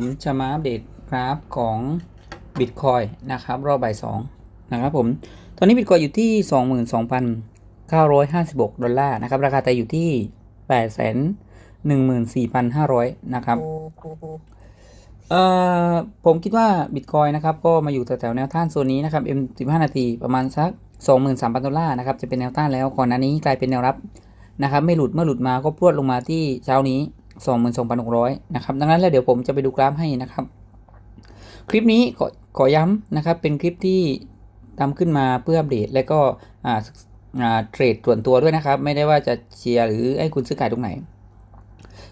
ผมจะมาอัปเดตกราฟของ Bitcoin นะครับ รอบบ่ายสองนะครับผม ตอนนี้ Bitcoin อยู่ที่ 22,956 ดอลลาร์นะครับ ราคาแต่อยู่ที่ 814,500 นะครับเอ่อผมคิดว่า Bitcoin นะครับ ก็มาอยู่แถวๆแนวต้านโซนนี้นะครับ M 15 นาทีประมาณสัก 23,000 ดอลลาร์นะครับ จะเป็นแนวต้านแล้วก่อนหน้านี้กลายเป็นแนวรับนะครับ ไม่หลุดเมื่อหลุดมาก็พรวดลงมาที่เช้านี้ 22,600 นะครับ ดังนั้นแล้วเดี๋ยวผมจะไปดูกราฟให้นะครับ คลิปนี้ขอขอย้ำนะครับ เป็นคลิปที่ทำขึ้นมาเพื่ออัปเดต และก็อ่าอ่าเทรดส่วนตัวด้วยนะครับ ไม่ได้ว่าจะเชียร์หรือให้คุณซื้อขายตรงไหน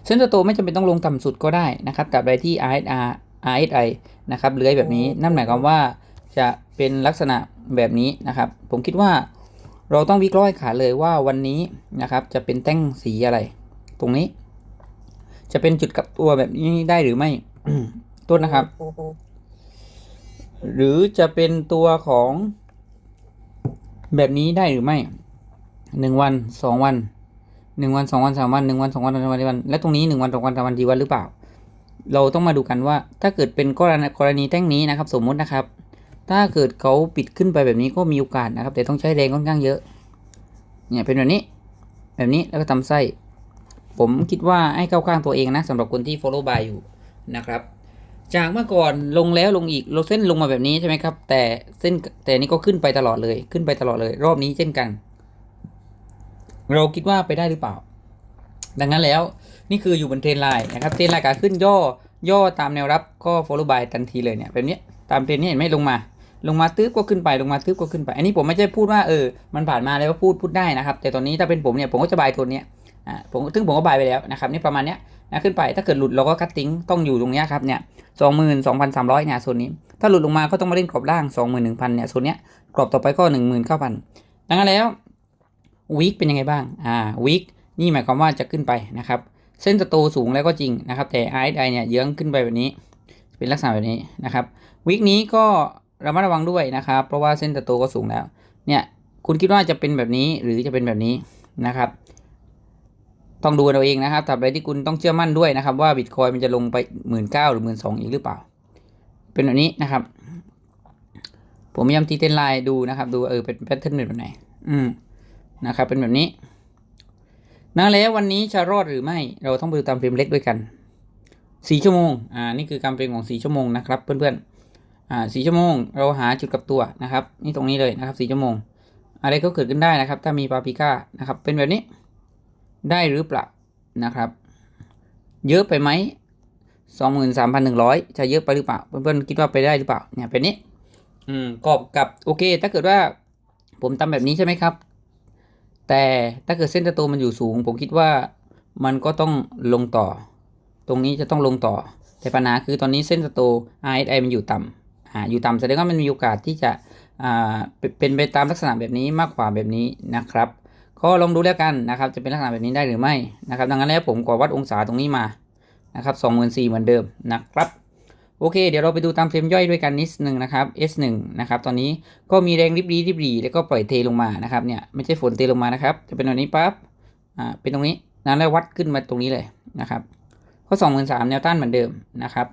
เส้นโตไม่จำเป็นต้องลงต่ำสุดก็ได้นะครับตราบใดที่ RSR RSI นะครับเลื้อยแบบนี้นั่นหมายความว่าจะเป็นลักษณะแบบนี้นะครับ ผมคิดว่าเราต้องวิเคราะห์ขาเลยว่าวันนี้นะครับจะเป็นแท่งสีอะไร ตรงนี้ จะเป็นจุดกลับตัวแบบนี้ได้หรือไม่ต้นนะครับ หรือจะเป็นตัวของแบบนี้ได้หรือไม่หนึ่งวันสองวันหนึ่งวันสองวันสามวันหนึ่งวันสองวันสามวันสี่วัน และตรงนี้หนึ่งวันสองวันสามวันกี่วันหรือเปล่า เราต้องมาดูกันว่า ถ้าเกิดเป็นกรณีกรณีแท่งนี้นะครับ สมมุตินะครับ ถ้าเกิดเขาปิดขึ้นไปแบบนี้ก็มีโอกาสนะครับ แต่ต้องใช้แรงค่อนข้างเยอะ เนี่ยเป็นแบบนี้ แบบนี้แล้วก็ทำไส้ ผมคิดว่าให้เข้าข้างตัวเองนะสำหรับคนที่ follow by อยู่นะครับ จากเมื่อก่อนลงแล้วลงอีกลงเส้นลงมาแบบนี้ใช่ไหมครับ แต่เส้นแต่นี้ก็ขึ้นไปตลอดเลยขึ้นไปตลอดเลย รอบนี้เช่นกัน เราคิดว่าไปได้หรือเปล่า ดังนั้นแล้วนี่คืออยู่บนเทรนไลน์นะครับเทรนไลน์การขึ้นย่อย่อตามแนวรับก็ follow by ทันทีเลยเนี่ยแบบนี้ตามเทรนนี้เห็นไหมลงมา ลงมาตื้อก็ขึ้นไปลงมาตื้อก็ขึ้นไป อันนี้ผมไม่ใช่พูดว่าเออมันผ่านมาแล้วพูดพูดได้นะครับ แต่ตอนนี้ถ้าเป็นผมเนี่ยผมก็จะบายโทนเนี้ย อ่าผมซึ่งผมก็บายไปแล้วนะครับนี่ประมาณเนี้ยนะขึ้นไปถ้าเกิดหลุดเราก็คัดติ้งต้องอยู่ตรงเนี้ยครับเนี่ยสองหมื่นสองพันสามร้อยเนี่ยโซนนี้ ถ้าหลุดลงมาก็ต้องมาเล่นกรอบล่างสองหมื่นหนึ่งพันเนี่ยโซนเนี้ยกรอบต่อไปก็หนึ่งหมื่นเก้าพันดังนั้นแล้ววีคเป็นยังไงบ้างอ่าวีคนี่หมายความว่าจะขึ้นไปนะครับเส้นสโตสูงแล้วก็จริงนะครับแต่ RSI เนี่ยเยื้องขึ้นไปแบบนี้ เป็นลักษณะแบบนี้นะครับวีคนี้ก็ระมัดระวังด้วยนะครับ เพราะว่าเส้นสโตก็สูงแล้ว เนี่ย คุณคิดว่าจะเป็นแบบนี้หรือจะเป็นแบบนี้นะครับ ต้องดูเอาเองนะครับตราบใดที่คุณต้องเชื่อมั่นด้วยนะครับ ว่าบิตคอยมันจะลงไปหมื่นเก้าหรือหมื่นสองอีกหรือเปล่า เป็นแบบนี้นะครับ ผมพยายามตีเต้นไลน์ดูนะครับ ดูเออเป็นแพทเทิร์นแบบไหน อืมนะครับ เป็นแบบนี้นะแล้ววันนี้จะรอดหรือไม่เราต้องไปดูตามเฟรมเล็กด้วยกันสี่ชั่วโมง อ่า นี่คือการเฟรมของสี่ชั่วโมงนะครับ เพื่อนๆ อ่าสี่ชั่วโมง เราหาจุดกับตัวนะครับ นี่ตรงนี้เลยนะครับสี่ชั่วโมง อะไรก็เกิดขึ้นได้นะครับ ถ้ามีปาปิก้านะครับ เป็นแบบนี้ ได้หรือเปล่านะครับ เยอะไปไหมสองหมื่นสามพันหนึ่งร้อยจะเยอะไปหรือเปล่า เพื่อนๆคิดว่าไปได้หรือเปล่าเนี่ยเป็นนี้ อืมกรอบกับโอเค ถ้าเกิดว่าผมทำแบบนี้ใช่ไหมครับ แต่ถ้าเกิดเส้นตะโตมันอยู่สูง ผมคิดว่ามันก็ต้องลงต่อ ตรงนี้จะต้องลงต่อ แต่ปัญหาคือตอนนี้เส้นสโต RSI มันอยู่ต่ำอ่าอยู่ต่ำแสดงว่ามันมีโอกาสที่จะอ่าเป็นเป็นไปตามลักษณะแบบนี้มากกว่าแบบนี้นะครับ ก็ลองดูแล้วกันนะครับ จะเป็นลักษณะแบบนี้ได้หรือไม่นะครับ ดังนั้นแล้วผมขอวัดองศาตรงนี้มานะครับสองหมื่นสี่เหมือนเดิมนะครับโอเค เดี๋ยวเราไปดูตามเฟรมย่อยด้วยกันนิดนึงนะครับ S1 นะครับ ตอนนี้ก็มีแรงริบรีริบรีแล้วก็ปล่อยเทลงมานะครับ เนี่ยไม่ใช่ฝนเทลงมานะครับ จะเป็นแบบนี้ปั๊บ อ่า เป็นตรงนี้นะแล้ววัดขึ้นมาตรงนี้เลยนะครับ ก็สองหมื่นสามแนวต้านเหมือนเดิมนะครับ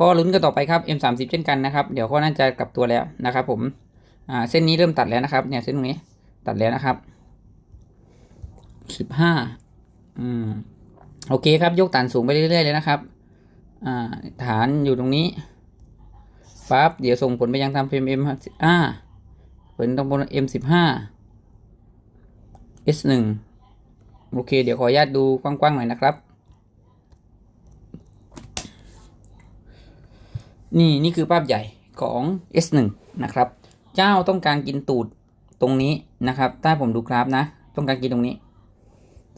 ก็ลุ้นกันต่อไปครับ M30 เช่นกันนะครับ เดี๋ยวก็น่าจะกลับตัวแล้วนะครับผม อ่า เส้นนี้เริ่มตัดแล้วนะครับ เนี่ยเส้นตรงนี้ตัดแล้วนะครับ สิบห้าอืมโอเคครับ ยกฐานสูงไปเรื่อยๆเลยนะครับ อ่า ฐานอยู่ตรงนี้ปั๊บเดี๋ยวส่งผลไปยังทำเฟรม M อ่าผลตรงบน M สิบห้า S หนึ่งโอเค เดี๋ยวขออนุญาตดูกว้างๆหน่อยนะครับ นี่นี่คือภาพใหญ่ของ S1 นะครับ เจ้าต้องการกินตูดตรงนี้นะครับถ้าผมดูกราฟนะ ต้องการกินตรงนี้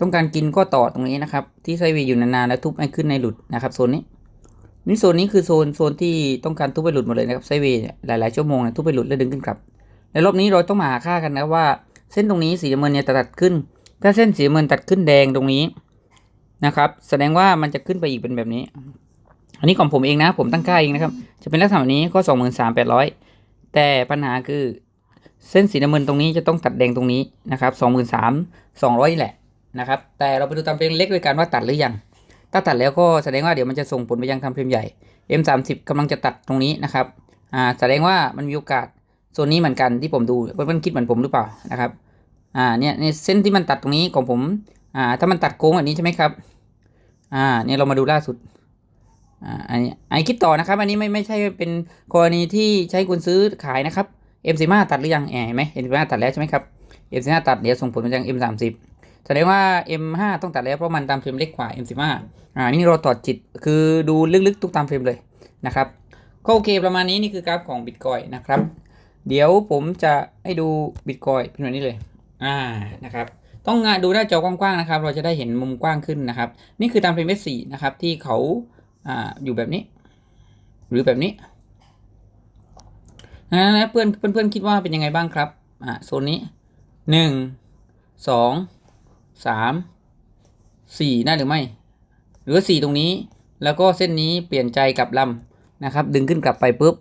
ต้องการกินก็ต่อตรงนี้นะครับ ที่ไซเวย์อยู่นานๆแล้วทุบให้ขึ้นในหลุดนะครับโซนนี้นี่โซนนี้คือโซนโซนที่ต้องการทุบไปหลุดหมดเลยนะครับไซเวย์หลายๆชั่วโมงเนี่ยทุบไปหลุดแล้วดึงขึ้นกลับในรอบนี้เราต้องมาหาค่ากันนะว่า เส้นตรงนี้สีน้ำเงินเนี่ยตัดขึ้น ถ้าเส้นสีน้ำเงินตัดขึ้นแดงตรงนี้นะครับ แสดงว่ามันจะขึ้นไปอีกเป็นแบบนี้ อันนี้ของผมเองนะ ผมตั้งค่าเองนะครับ จะเป็นลักษณะนี้ก็สองหมื่นสามแปดร้อยแต่ปัญหาคือเส้นสีน้ำเงินตรงนี้จะต้องตัดแดงตรงนี้นะครับสองหมื่นสามสองร้อยแหละ นะครับ แต่เราไปดูตามเป็นเล็กด้วยกันว่าตัดหรือยัง ถ้าตัดแล้วก็แสดงว่าเดี๋ยวมันจะส่งผลไปยังทำเฟรมใหญ่ M30 กำลังจะตัดตรงนี้นะครับ อ่า แสดงว่ามันมีโอกาสโซนนี้เหมือนกันที่ผมดูเพื่อนๆคิดเหมือนผมหรือเปล่านะครับ อ่า เนี่ยเนี่ยเส้นที่มันตัดตรงนี้ของผม อ่า ถ้ามันตัดโค้งแบบนี้ใช่ไหมครับ อ่า เนี่ยเรามาดูล่าสุด อ่า อันนี้อันนี้คิดต่อนะครับ อันนี้ไม่ไม่ใช่เป็นกรณีที่ใช้คุณซื้อขายนะครับ M15 ตัดหรือยังแอบเห็นไหม M15 ตัดแล้วใช่ไหมครับ M15 ตัดเดี๋ยวส่งผลไปยัง M30 แสดงว่า M5 ต้องตัดแล้วเพราะมันตามเฟรมเล็กกว่า M15 อ่านี่เราต่อจิตคือดูลึกๆ ทุกตามเฟรมเลยนะครับก็โอเคประมาณนี้นี่คือกราฟของบิตคอยนะครับ เดี๋ยวผมจะให้ดูบิตคอยเป็นแบบนี้เลยอ่านะครับต้องงานดูหน้าจอกว้างๆนะครับ เราจะได้เห็นมุมกว้างขึ้นนะครับ นี่คือตามเฟรมเอสี่นะครับที่เขาอ่าอยู่แบบนี้ หรือแบบนี้นะแล้วเพื่อนเพื่อนๆคิดว่าเป็นยังไงบ้างครับอ่าโซนนี้หนึ่งสอง สามสี่ได้หรือไม่ หรือสี่ตรงนี้ แล้วก็เส้นนี้เปลี่ยนใจกลับลำนะครับ ดึงขึ้นกลับไปปุ๊บ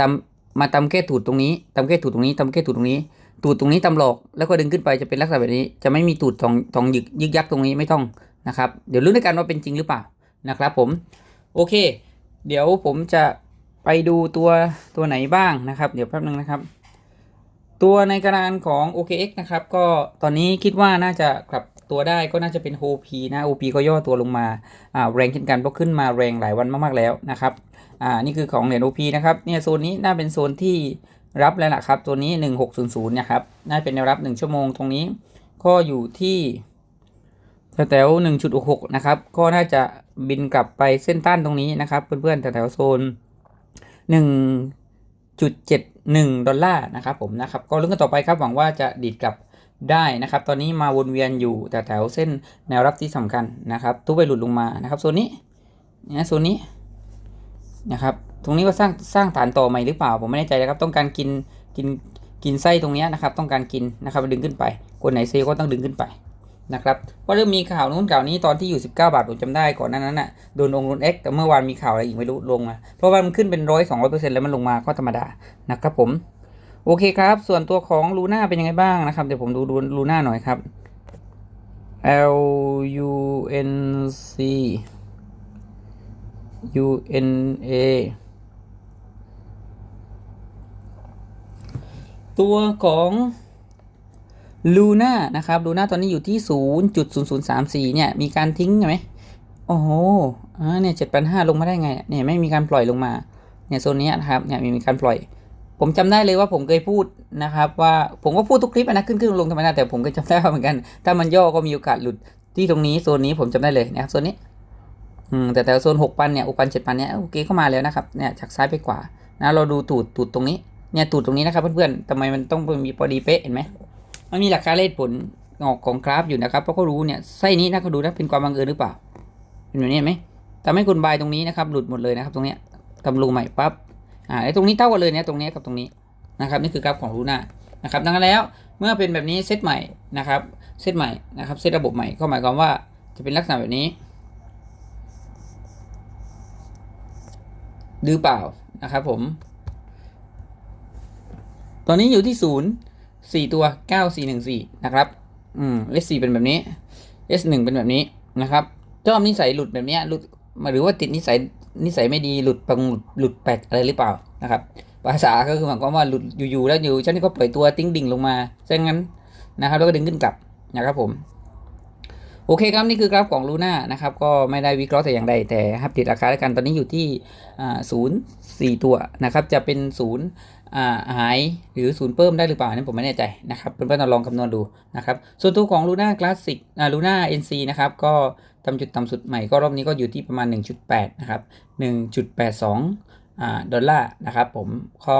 ตำมาตำแค่ถูดตรงนี้ตำแค่ถูดตรงนี้ตำแค่ถูดตรงนี้ ตูดตรงนี้ตำหลอกแล้วก็ดึงขึ้นไปจะเป็นลักษณะแบบนี้ จะไม่มีตูดทองทองยึกยึกยักตรงนี้ไม่ต้องนะครับ เดี๋ยวรู้ด้วยกันว่าเป็นจริงหรือเปล่านะครับ ผม โอเค เดี๋ยวผมจะไปดูตัวตัวไหนบ้างนะครับ เดี๋ยวแป๊บนึงนะครับ ตัวในกระดานของ OKX นะครับ ก็ตอนนี้คิดว่าน่าจะกลับตัวได้ก็น่าจะเป็น OP นะ OP ก็ย่อตัวลงมาอ่าแรงเช่นกันเพราะขึ้นมาแรงหลายวันมากๆแล้วนะครับอ่านี่คือของเหรียญ OP นะครับเนี่ยโซนนี้น่าเป็นโซนที่รับแล้วล่ะครับ ตัวนี้ 1600นะครับน่าเป็นแนวรับ 1 ชั่วโมงตรงนี้ก็อยู่ที่แถวๆ1.66นะครับ ก็น่าจะบินกลับไปเส้นต้านตรงนี้นะครับ เพื่อนๆแถวโซน1.71ด อลลาร์นะครับผมนะครับก็ลุ้นกันต่อไปครับหวังว่าจะดีดกลับได้นะครับ ตอนนี้มาวนเวียนอยู่แถวเส้นแนวรับที่สำคัญนะครับทุบไปหลุดลงมานะครับโซนนี้เนี่ยโซนนี้นะครับตรงนี้ก็สร้างสร้างฐานต่อใหม่หรือเปล่าผมไม่แน่ใจนะครับ ต้องการกินกินกินไส้ตรงนี้นะครับ ต้องการกินนะครับดึงขึ้นไปคนไหนเซก็ต้องดึงขึ้นไป นะครับเพราเริ่มมีข่าวนู้นข่าวนี้ตอนที่อยู่ 19 บาทผมจำได้ก่อนนานั้นน่ะโดนองค์โดนเอ็กแต่เมื่อวานมีข่าวอะไรอีกไม่รู้ลงมา เพราะว่ามันขึ้นเป็นร้อยสองร้อยเปอร์เซ็นต์แล้วมันลงมาก็ธรรมดานะครับผมโอเคครับ ส่วนตัวของลูน่าเป็นยังไงบ้างนะครับเดี๋ยวผมดูดูลูน่าหน่อยครับ L U N C U N A ตัวของ ลูน่านะครับลูน่าตอนนี้อยู่ที่ 0.0034 เนี่ย มีการทิ้งไหมโอ้โหอ่าเนี่ย7,500ลงมาได้ไง เนี่ยไม่มีการปล่อยลงมา เนี่ยโซนนี้นะครับ เนี่ยมีการปล่อย ผมจำได้เลยว่าผมเคยพูดนะครับ ว่าผมก็พูดทุกคลิปนะขึ้นขึ้นลงลงธรรมดาแต่ผมก็จำได้ว่าเหมือนกัน ถ้ามันย่อก็มีโอกาสหลุดที่ตรงนี้โซนนี้ผมจำได้เลยนะครับโซนนี้ อืมแต่แต่โซนหกปันเนี่ยหกปันเจ็ดปันเนี่ยโอเคเข้ามาแล้วนะครับ เนี่ยจากซ้ายไปขวา นะเราดูตูดตูดตรงนี้ เนี่ยตูดตรงนี้นะครับเพื่อนๆทำไมมันต้องมีพอดีเป๊ะเห็นไหม มันมีหลักการเลขผลออกของกราฟอยู่นะครับเพราะเขารู้เนี่ยไส้นี้นะเขาดูนะเป็นความบังเอิญหรือเปล่าเป็นแบบนี้ไหมทำให้คุณบายตรงนี้นะครับหลุดหมดเลยนะครับตรงเนี้ยทำรูใหม่ปั๊บอ่าไอ้ตรงนี้เท่ากันเลยเนี่ยตรงนี้กับตรงนี้นะครับนี่คือกราฟของลูน่านะครับดังนั้นแล้วเมื่อเป็นแบบนี้เซตใหม่นะครับเซตใหม่นะครับเซตระบบใหม่ก็หมายความว่าจะเป็นลักษณะแบบนี้หรือเปล่านะครับผม ตอนนี้อยู่ที่ศูนย์ สี่ตัวเก้าสี่หนึ่งสี่นะครับ อืม S สี่เป็นแบบนี้ S หนึ่งเป็นแบบนี้นะครับชอบนิสัยหลุดแบบเนี้ยหลุดมาหรือว่าติดนิสัยนิสัยไม่ดีหลุดปังหลุดแปลกอะไรหรือเปล่านะครับ ภาษาก็คือหมายความว่าหลุดอยู่ๆแล้วอยู่ฉันนี่ก็ปล่อยตัวติ้งดิ่งลงมาซะงั้นนะครับแล้วก็ดึงขึ้นกลับนะครับผม โอเคครับ นี่คือกราฟของลูน่านะครับ ก็ไม่ได้วิเคราะห์แต่อย่างใดแต่ฮับติดราคาแล้วกันตอนนี้อยู่ที่ศูนย์สี่ตัวนะครับจะเป็นศูนย์หายหรือศูนย์เพิ่มได้หรือเปล่านี่ผมไม่แน่ใจนะครับเพื่อนๆลองคำนวณดูนะครับส่วนตัวของลูน่าคลาสสิกลูน่าเอ็นซีนะครับก็ทำจุดต่ำสุดใหม่ก็รอบนี้ก็อยู่ที่ประมาณ 1.8 นะครับ 1.82อดอลลาร์นะครับผมก็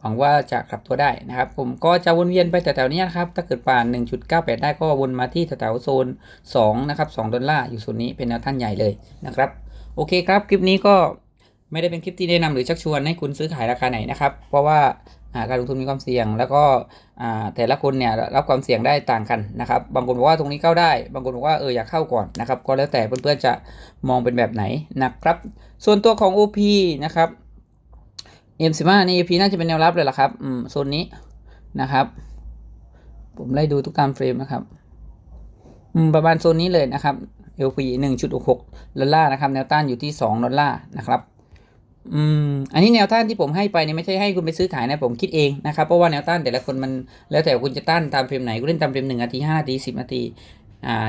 หวังว่าจะกลับตัวได้นะครับ ผมก็จะวนเวียนไปแถวๆนี้นะครับ ถ้าเกิดผ่าน 1.98 ได้ก็วนมาที่แถวๆโซน 2 นะครับ 2 ดอลลาร์อยู่โซนนี้เป็นแนวท่านใหญ่เลยนะครับ โอเคครับ คลิปนี้ก็ไม่ได้เป็นคลิปที่แนะนำหรือชักชวนให้คุณซื้อขายราคาไหนนะครับ เพราะว่าการลงทุนมีความเสี่ยง แล้วก็แต่ละคนเนี่ยรับความเสี่ยงได้ต่างกันนะครับ บางคนบอกว่าตรงนี้เข้าได้ บางคนบอกว่าเอออยากเข้าก่อนนะครับ ก็แล้วแต่เพื่อนๆจะมองเป็นแบบไหนนะครับ ส่วนตัวของ OP นะครับ M15 นี่ OP น่าจะเป็นแนวรับเลยล่ะครับ อืมโซนนี้นะครับ ผมไล่ดูทุกตามเฟรมนะครับ อืมประมาณโซนนี้เลยนะครับ LP 1.66ดอลลาร์นะครับ แนวต้านอยู่ที่ 2 ดอลลาร์นะครับอืมอันนี้แนวต้านที่ผมให้ไปเนี่ยไม่ใช่ให้คุณไปซื้อขายนะผมคิดเองนะครับเพราะว่าแนวต้านแต่ละคนมันแล้วแต่คุณจะต้านตามเฟรมไหนคุณเล่นตามเฟรมหนึ่งนาทีห้านาทีสิบนาที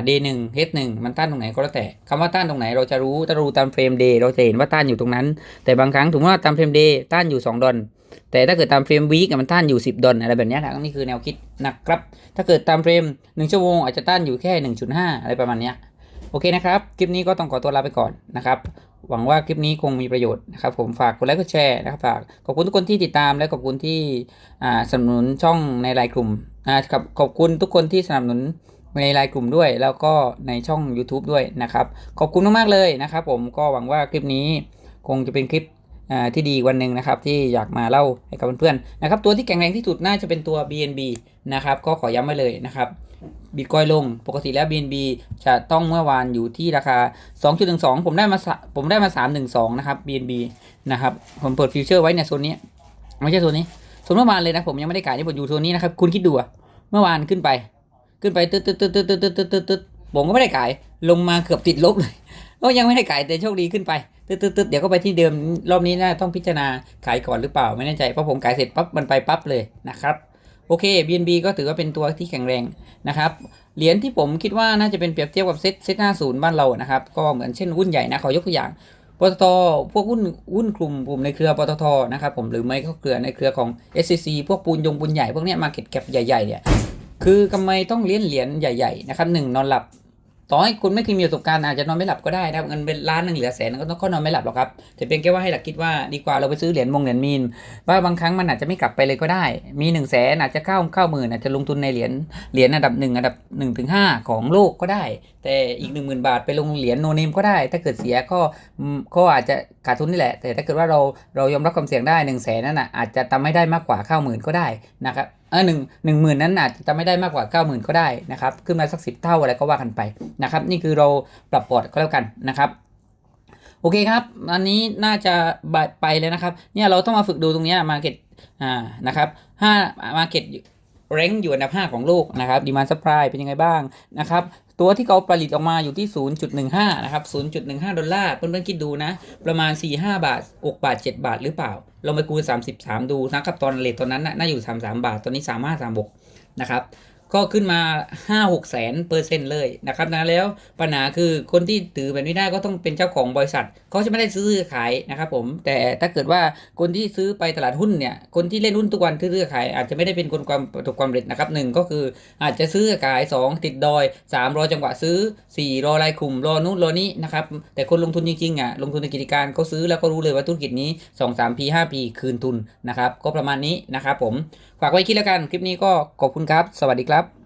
day หนึ่ง h หนึ่งมันต้านตรงไหนก็แล้วแต่คำว่าต้านตรงไหนเราจะรู้ถ้ารู้ตามเฟรม day เราจะเห็นว่าต้านอยู่ตรงนั้น แต่บางครั้งถึงว่าตามเฟรม day ต้านอยู่ 2 ดอลแต่ถ้าเกิดตามเฟรม week มันต้านอยู่ 10 ดอลอะไรแบบนี้นะนี่คือแนวคิดนะครับ ถ้าเกิดตามเฟรม 1 ชั่วโมงอาจจะต้านอยู่แค่ 1.5 อะไรประมาณนี้โอเคนะครับ คลิปนี้ก็ต้องขอตัวลาไปก่อนนะครับ หวังว่าคลิปนี้คงมีประโยชน์นะครับ ผมฝากกดไลค์กดแชร์นะครับฝากขอบคุณทุกคนที่ติดตามและขอบคุณที่อ่าสนับสนุนช่องในไลน์กลุ่มนะครับขอบคุณทุกคนที่สนับสนุน ในไลน์กลุ่มด้วย แล้วก็ในช่อง YouTube ด้วยนะครับ ขอบคุณมากๆเลยนะครับผมก็หวังว่าคลิปนี้คงจะเป็นคลิปที่ดีวันหนึ่งนะครับที่อยากมาเล่าให้กับเพื่อนๆนะครับตัวที่แข็งแรงที่สุดน่าจะเป็นตัว BNB นะครับก็ขอย้ำไว้เลยนะครับบิตคอยลงปกติแล้ว BNB จะต้องเมื่อวานอยู่ที่ราคา 2.12 ผมได้มาผมได้มา 312 นะครับ BNB นะครับผมเปิดฟิวเจอร์ไว้ในโซนนี้ ไม่ใช่โซนนี้โซนเมื่อวานเลยนะผมยังไม่ได้ขายที่ผมอยู่โซนนี้นะครับคุณคิดดูอะเมื่อวานขึ้นไป ขึ้นไปตึ๊ดตึ๊ดตึ๊ดตึ๊ดตึ๊ดตึ๊ดตึ๊ดตึ๊ดตึ๊ดผมก็ไม่ได้ขาย ลงมาเกือบติดลบเลยก็ยังไม่ได้ขายแต่โชคดีขึ้นไปตึ๊ดตึ๊ดตึ๊ดเดี๋ยวก็ไปที่เดิมรอบนี้น่าต้องพิจารณาขายก่อนหรือเปล่าไม่แน่ใจเพราะผมขายเสร็จปั๊บมันไปปั๊บเลยนะครับโอเค BNB ก็ถือว่าเป็นตัวที่แข็งแรงนะครับเหรียญที่ผมคิดว่าน่าจะเป็นเปรียบเทียบกับเซ็ตเซ็ตห้าศูนย์บ้านเรานะครับก็เหมือนเช่นหุ้นใหญ่นะขอยกตัวอย่างปตทพวกหุ้นหุ้นกลุ่มกลุ่มในเครือปตทนะครับผมหรือไม่ก็เครือในเครือของ SCC พวกปูนยงปูนใหญ่พวกเนี้ยมาเก็ตแคปใหญ่ๆเนี่ย คือทำไมต้องเลี้ยนเหรียญใหญ่ๆนะครับหนึ่งนอนหลับ ต่อให้คุณไม่เคยมีประสบการณ์อาจจะนอนไม่หลับก็ได้นะครับเงินเป็นล้านหนึ่งเหลือแสนก็ต้องก็นอนไม่หลับหรอกครับแต่เพียงแค่ว่าให้หลักคิดว่าดีกว่าเราไปซื้อเหรียญมงเหรียญมีนว่าบางครั้งมันอาจจะไม่กลับไปเลยก็ได้ มีหนึ่งแสนอาจจะเข้าเข้าหมื่นอาจจะลงทุนในเหรียญเหรียญอันดับหนึ่งอันดับหนึ่งถึงห้าของโลกก็ได้ แต่อีกหนึ่งหมื่นบาทไปลงเหรียญโนเนมก็ได้ ถ้าเกิดเสียก็ก็อาจจะขาดทุนนี่แหละ แต่ถ้าเกิดว่าเราเรายอมรับความเสี่ยงได้หนึ่งแสนนั่นน่ะอาจจะทำไม่ได้มากกว่าเข้าหมื่นก็ได้นะครับ เออหนึ่งหนึ่งหมื่นนั้นอาจจะไม่ได้มากกว่าเก้าหมื่นก็ได้นะครับ ขึ้นมาสักสิบเท่าอะไรก็ว่ากันไปนะครับ นี่คือเราปรับพอร์ตก็แล้วกันนะครับโอเคครับ อันนี้น่าจะไปเลยนะครับ เนี่ยเราต้องมาฝึกดูตรงนี้มาเก็ตอ่า นะครับห้ามาเก็ต เรงอยู่อันดับ 5 ของโลกนะครับดีมา s ั p พลายเป็นยังไงบ้างนะครับตัวที่เขาผลิตออกมาอยู่ที่ 0.15 นะครับ 0.15 ดอลลาร์ เพื่อนๆคิดดูนะ ประมาณ 4-5 บาท 6 บาท 7 บาทหรือเปล่า ลองไปคูณ 33 ดูนะครับ ตอนเลทตอนนั้นน่ะน่าอยู่ 33 บาท ตอนนี้ 3536 นะครับ ก็ขึ้นมา 5 6แสนเปอร์เซ็นต์เลยนะครับนะแล้วปัญหาคือคนที่ถือแบบนี้ได้ก็ต้องเป็นเจ้าของบริษัทเขาจะไม่ได้ซื้อขายนะครับผมแต่ถ้าเกิดว่าคนที่ซื้อไปตลาดหุ้นเนี่ยคนที่เล่นหุ้นทุกวันซื้อขาย อาจจะไม่ได้เป็นคนความประสบความสำเร็จนะครับหนึ่งก็คืออาจจะซื้อขาย 2 ติดดอย 3 รอจังหวะซื้อ 4 รอรายกลุ่มรอนู้นรอนี้นะครับแต่คนลงทุนจริงๆอะลงทุนในกิจการเขาซื้อแล้วก็รู้เลยว่าธุรกิจนี้ 2 3ปี5ปีคืนทุนนะครับก็ประมาณนี้นะครับผม ฝากไว้คิดแล้วกัน คลิปนี้ก็ขอบคุณครับ สวัสดีครับ